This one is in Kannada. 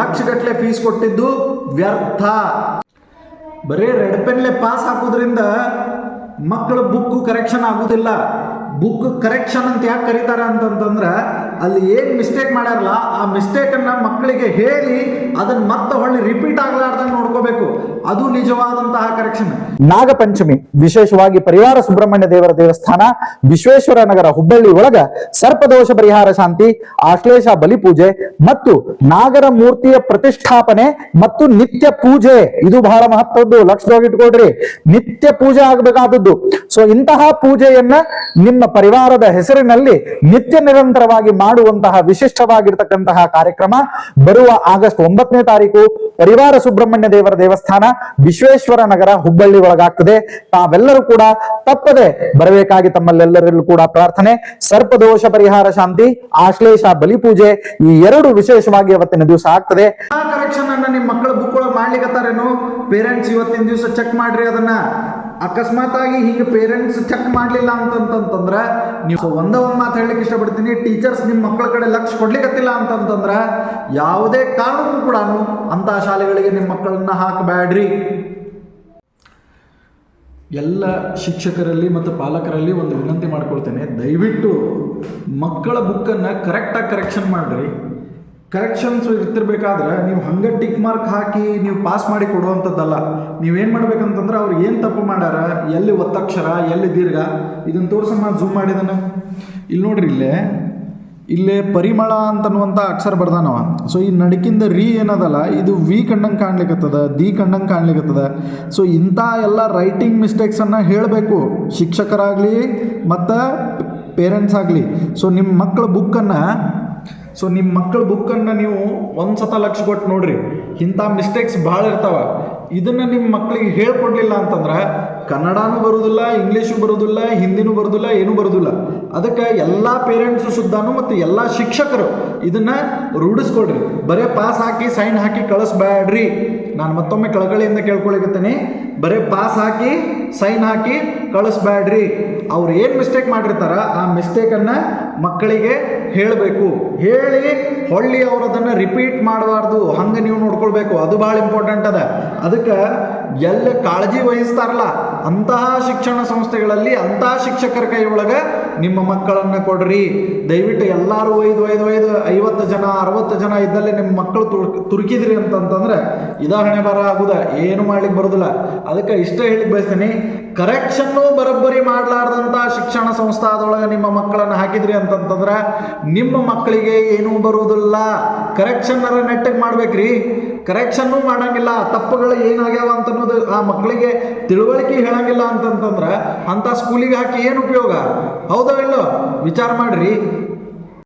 ಲಕ್ಷ ಗಟ್ಟಲೆ ಫೀಸ್ ಕೊಟ್ಟಿದ್ದು ವ್ಯರ್ಥ. ಬರೀ ರೆಡ್ ಪೆನ್ಲೆ ಪಾಸ್ ಹಾಕೋದ್ರಿಂದ ಮಕ್ಕಳ ಬುಕ್ ಕರೆಕ್ಷನ್ ಆಗೋದಿಲ್ಲ ಬುಕ್ ಕರೆಕ್ಷನ್ ಅಂತ ಯಾಕೆ ಕರೀತಾರೆ ಅಂತಂತಂದ್ರೆ ಅಲ್ಲಿ ಏನು ಮಿಸ್ಟೇಕ್ ಮಾಡ್ಯಾರಲ್ಲ, ಆ ಮಿಸ್ಟೇಕನ್ನು ಮಕ್ಕಳಿಗೆ ಹೇಳಿ ಅದನ್ನ ಮತ್ತೆ ಹೊಳ್ಳಿ ರಿಪೀಟ್ ಆಗ್ಲಾರ್ದಂಗೆ ನೋಡ್ಕೋಬೇಕು. ಅದು ನಿಜವಾದಂತಹ ಕರೆಕ್ಷನ್ ನಾಗಪಂಚಮಿ, ವಿಶೇಷವಾಗಿ ಪರಿವಾರ ಸುಬ್ರಹ್ಮಣ್ಯ ದೇವರ ದೇವಸ್ಥಾನ, ವಿಶ್ವೇಶ್ವರ ನಗರ ಹುಬ್ಬಳ್ಳಿ ಒಳಗ ಸರ್ಪದೋಷ ಪರಿಹಾರ ಶಾಂತಿ, ಆಶ್ಲೇಷ ಬಲಿಪೂಜೆ ಮತ್ತು ನಾಗರ ಮೂರ್ತಿಯ ಪ್ರತಿಷ್ಠಾಪನೆ ಮತ್ತು ನಿತ್ಯ ಪೂಜೆ. ಇದು ಬಹಳ ಮಹತ್ವದ್ದು, ಲಕ್ಷದೊಳಗೆ ಇಟ್ಕೊಡ್ರಿ ನಿತ್ಯ ಪೂಜೆ ಆಗಬೇಕಾದದ್ದು. ಸೊ ಇಂತಹ ಪೂಜೆಯನ್ನ ನಿಮ್ಮ ಪರಿವಾರದ ಹೆಸರಿನಲ್ಲಿ ನಿತ್ಯ ನಿರಂತರವಾಗಿ ಮಾಡುವಂತಹ ವಿಶಿಷ್ಟವಾಗಿರ್ತಕ್ಕಂತಹ ಕಾರ್ಯಕ್ರಮ ಬರುವ ಆಗಸ್ಟ್ ಒಂಬತ್ತನೇ ತಾರೀಕು ಪರಿವಾರ ಸುಬ್ರಹ್ಮಣ್ಯ ದೇವರ ದೇವಸ್ಥಾನ ವಿಶ್ವೇಶ್ವರ ನಗರ ಹುಬ್ಬಳ್ಳಿ ಒಳಗಾಗ್ತದೆ. ತಾವೆಲ್ಲರೂ ಕೂಡ ತಪ್ಪದೆ ಬರಬೇಕಾಗಿ ತಮ್ಮಲ್ಲೆಲ್ಲರಲ್ಲೂ ಕೂಡ ಪ್ರಾರ್ಥನೆ, ಸರ್ಪದೋಷ ಪರಿಹಾರ ಶಾಂತಿ, ಆಶ್ಲೇಷ ಬಲಿಪೂಜೆ ಈ ಎರಡು ವಿಶೇಷವಾಗಿ ಅವತ್ತಿನ ದಿವಸ ಆಗ್ತದೆ. ಕರೆಕ್ಷನ್ ಅನ್ನ ನಿಮ್ಮ ಮಕ್ಕಳ ಬುಕ್ ಒಳಗೆ ಪೇರೆಂಟ್ಸ್ ಇವತ್ತಿನ ದಿವಸ ಚೆಕ್ ಮಾಡ್ರಿ ಅದನ್ನ. ಅಕಸ್ಮಾತ್ ಆಗಿ ಹಿಂಗೆ ಪೇರೆಂಟ್ಸ್ ಚೆಕ್ ಮಾಡಲಿಲ್ಲ ಅಂತಂತಂತಂದ್ರೆ ನೀವು ಒಂದೇ ಒಂದು ಮಾತು ಹೇಳಲಿಕ್ಕೆ ಇಷ್ಟಪಡ್ತೀನಿ. ಟೀಚರ್ಸ್ ನಿಮ್ಮ ಮಕ್ಕಳ ಕಡೆ ಲಕ್ಷ ಕೊಡ್ಲಿಕ್ಕತ್ತಿಲ್ಲ ಅಂತಂತಂದ್ರೆ ಯಾವುದೇ ಕಾರಣಕ್ಕೂ ಕೂಡ ಅಂಥ ಶಾಲೆಗಳಿಗೆ ನಿಮ್ಮ ಮಕ್ಕಳನ್ನ ಹಾಕಬೇಡ್ರಿ ಎಲ್ಲ ಶಿಕ್ಷಕರಲ್ಲಿ ಮತ್ತು ಪಾಲಕರಲ್ಲಿ ಒಂದು ವಿನಂತಿ ಮಾಡ್ಕೊಳ್ತೇನೆ. ದಯವಿಟ್ಟು ಮಕ್ಕಳ ಬುಕ್ಕನ್ನು ಕರೆಕ್ಟಾಗಿ ಕರೆಕ್ಷನ್ ಮಾಡಿರಿ. ಕರೆಕ್ಷನ್ಸ್ ಇರ್ತಿರ್ಬೇಕಾದ್ರೆ ನೀವು ಹಂಗೆ ಟಿಕ್ ಮಾರ್ಕ್ ಹಾಕಿ ನೀವು ಪಾಸ್ ಮಾಡಿ ಕೊಡುವಂಥದ್ದಲ್ಲ. ನೀವೇನು ಮಾಡ್ಬೇಕಂತಂದ್ರೆ ಅವ್ರು ಏನು ತಪ್ಪು ಮಾಡ್ಯಾರ, ಎಲ್ಲಿ ಒತ್ತಕ್ಷರ, ಎಲ್ಲಿ ದೀರ್ಘ, ಇದನ್ನು ತೋರ್ಸಮ್ಮ ಜೂಮ್ ಮಾಡಿದನ. ಇಲ್ಲಿ ನೋಡ್ರಿ ಇಲ್ಲೇ ಇಲ್ಲೇ ಪರಿಮಳ ಅಂತನ್ನುವಂಥ ಅಕ್ಷರ ಬರ್ದಾನವ. ಸೊ ಈ ನಡಕಿಂದ ರೀ ಏನದಲ್ಲ, ಇದು ವಿ ಕಂಡಂಗೆ ಕಾಣ್ಲಿಕ್ಕತ್ತದ ದಿ ಕಂಡಂಗೆ ಕಾಣ್ಲಿಕ್ಕತ್ತದ ಸೊ ಇಂಥ ಎಲ್ಲ ರೈಟಿಂಗ್ ಮಿಸ್ಟೇಕ್ಸನ್ನು ಹೇಳಬೇಕು. ಶಿಕ್ಷಕರಾಗಲಿ ಮತ್ತು ಪೇರೆಂಟ್ಸ್ ಆಗಲಿ. ಸೊ ನಿಮ್ಮ ಮಕ್ಕಳ ಬುಕ್ಕನ್ನು ಸೊ ನಿಮ್ಮ ಮಕ್ಕಳ ಬುಕ್ಕನ್ನು ನೀವು ಒಂದು ಸತ ಲಕ್ಷ ಕೊಟ್ಟು ನೋಡ್ರಿ. ಇಂಥ ಮಿಸ್ಟೇಕ್ಸ್ ಭಾಳ ಇರ್ತಾವ. ಇದನ್ನು ನಿಮ್ಮ ಮಕ್ಕಳಿಗೆ ಹೇಳ್ಕೊಡ್ಲಿಲ್ಲ ಅಂತಂದ್ರೆ ಕನ್ನಡನೂ ಬರೋದಿಲ್ಲ ಇಂಗ್ಲೀಷು ಬರೋದಿಲ್ಲ, ಹಿಂದಿನೂ ಬರೋದಿಲ್ಲ, ಏನೂ ಬರೋದಿಲ್ಲ. ಅದಕ್ಕೆ ಎಲ್ಲ ಪೇರೆಂಟ್ಸು ಸುದ್ದಾನು ಮತ್ತು ಎಲ್ಲ ಶಿಕ್ಷಕರು ಇದನ್ನು ರೂಢಿಸ್ಕೊಡ್ರಿ. ಬರೇ ಪಾಸ್ ಹಾಕಿ ಸೈನ್ ಹಾಕಿ ಕಳಿಸ್ಬೇಡ್ರಿ ನಾನು ಮತ್ತೊಮ್ಮೆ ಕಳಕಳಿಯಿಂದ ಕೇಳ್ಕೊಳಿಕತ್ತೀನಿ. ಬರೀ ಪಾಸ್ ಹಾಕಿ ಸೈನ್ ಹಾಕಿ ಕಳಿಸ್ಬೇಡ್ರಿ ಅವ್ರು ಏನು ಮಿಸ್ಟೇಕ್ ಮಾಡಿರ್ತಾರ, ಆ ಮಿಸ್ಟೇಕನ್ನು ಮಕ್ಕಳಿಗೆ ಹೇಳಬೇಕು. ಹೇಳಿ ಹೊಳ್ಳಿ ಅವರು ಅದನ್ನು ರಿಪೀಟ್ ಮಾಡಬಾರ್ದು. ಹಂಗೆ ನೀವು ನೋಡ್ಕೊಳ್ಬೇಕು. ಅದು ಭಾಳ ಇಂಪಾರ್ಟೆಂಟ್ ಅದ. ಅದಕ್ಕೆ ಎಲ್ಲ ಕಾಳಜಿ ವಹಿಸ್ತಾರಲ್ಲ. ಅಂತಹ ಶಿಕ್ಷಣ ಸಂಸ್ಥೆಗಳಲ್ಲಿ ಅಂತಹ ಶಿಕ್ಷಕರ ಕೈ ಒಳಗೆ ನಿಮ್ಮ ಮಕ್ಕಳನ್ನು ಕೊಡ್ರಿ. ದಯವಿಟ್ಟು ಎಲ್ಲರೂ ಒಯ್ದು ಒಯ್ದು ಒಯ್ದು ಐವತ್ತು ಜನ, ಅರವತ್ತು ಜನ ಇದ್ದಲ್ಲಿ ನಿಮ್ಮ ಮಕ್ಕಳು ತುರ್, ತುರುಕಿದ್ರಿ ಅಂತಂತಂದ್ರೆ ಉದಾಹರಣೆ ಬರ ಆಗುದ, ಏನು ಮಾಡ್ಲಿಕ್ಕೆ ಬರೋದಿಲ್ಲ. ಅದಕ್ಕೆ ಇಷ್ಟ ಹೇಳಿ ಬಯಸ್ತೀನಿ ಕರೆಕ್ಷನ್ನು ಬರೋಬ್ಬರಿ ಮಾಡಲಾರ್ದಂಥ ಶಿಕ್ಷಣ ಸಂಸ್ಥಾದೊಳಗೆ ನಿಮ್ಮ ಮಕ್ಕಳನ್ನು ಹಾಕಿದ್ರಿ ಅಂತಂತಂದ್ರೆ ನಿಮ್ಮ ಮಕ್ಕಳಿಗೆ ಏನೂ ಬರುವುದಿಲ್ಲ ಕರೆಕ್ಷನ್ನರ ನೆಟ್ಟಗೆ ಮಾಡ್ಬೇಕ್ರಿ. ಕರೆಕ್ಷನ್ನು ಮಾಡಂಗಿಲ್ಲ, ತಪ್ಪುಗಳು ಏನಾಗ್ಯಾವ ಅಂತ ಅನ್ನೋದು ಆ ಮಕ್ಕಳಿಗೆ ತಿಳುವಳಿಕೆ ಹೇಳಂಗಿಲ್ಲ ಅಂತಂತಂದ್ರೆ ಅಂಥ ಸ್ಕೂಲಿಗೆ ಹಾಕಿ ಏನು ಉಪಯೋಗ? ಹೌದೋ ಇಲ್ಲೋ? ವಿಚಾರ ಮಾಡ್ರಿ.